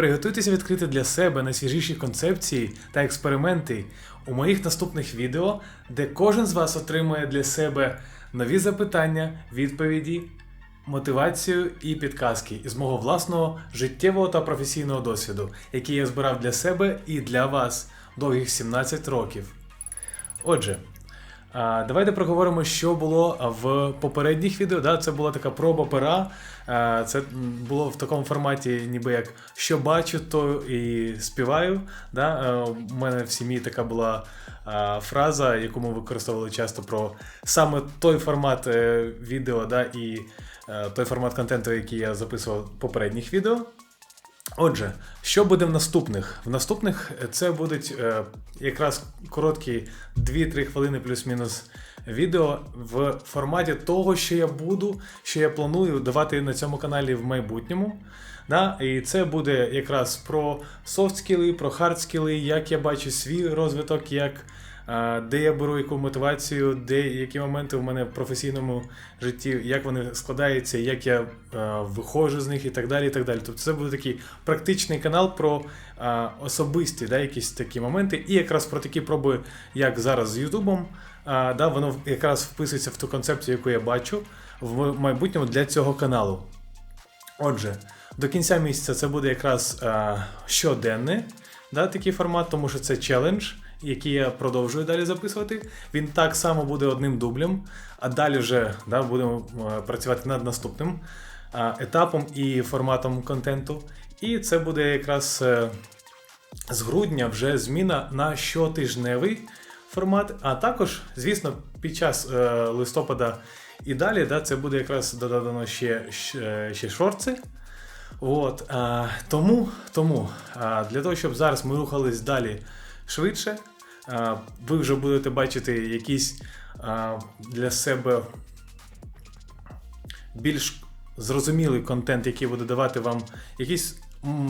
Приготуйтеся відкрити для себе найсвіжіші концепції та експерименти у моїх наступних відео, де кожен з вас отримує для себе нові запитання, відповіді, мотивацію і підказки із мого власного життєвого та професійного досвіду, який я збирав для себе і для вас довгих 17 років. Отже, Давайте проговоримо, що було в попередніх відео. Да? Це була така проба пера. Це було в такому форматі, ніби як що бачу, то і співаю. Да? У мене в сім'ї така була фраза, яку ми використовували часто про саме той формат е, відео, да? і е, той формат контенту, який я записував в попередніх відео. Отже, що буде в наступних? В наступних е, це будуть е, якраз короткі 2-3 хвилини плюс-мінус відео в форматі того, що я буду, що я планую давати на цьому каналі в майбутньому. Да? І це буде якраз про софт скіли, про хард скіли, як я бачу свій розвиток, як, де я беру яку мотивацію, де які моменти в мене в професійному житті, як вони складаються, як я виходжу з них і так далі. і так далі. Тобто це буде такий практичний канал про особисті да, якісь такі моменти, і якраз про такі проби, як зараз з Ютубом. Да, воно якраз вписується в ту концепцію, яку я бачу в майбутньому для цього каналу. Отже, до кінця місяця це буде якраз а, щоденний да, такий формат, тому що це челендж, який я продовжую далі записувати. Він так само буде одним дублем, а далі вже да, будемо е, працювати над наступним етапом і форматом контенту. І це буде якраз е, з грудня вже зміна на щотижневий формат. А також, звісно, під час е, листопада і далі да, це буде якраз додано ще, ще шорти. От, а, тому тому а, для того, щоб зараз ми рухались далі швидше, ви вже будете бачити якісь для себе більш зрозумілий контент, який буде давати вам якісь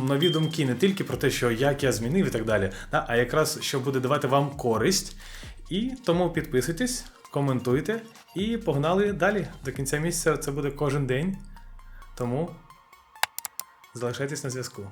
нові думки не тільки про те, що як я змінив і так далі, а якраз що буде давати вам користь. І тому підписуйтесь, коментуйте і погнали далі. До кінця місяця це буде кожен день. Тому залишайтесь на зв'язку.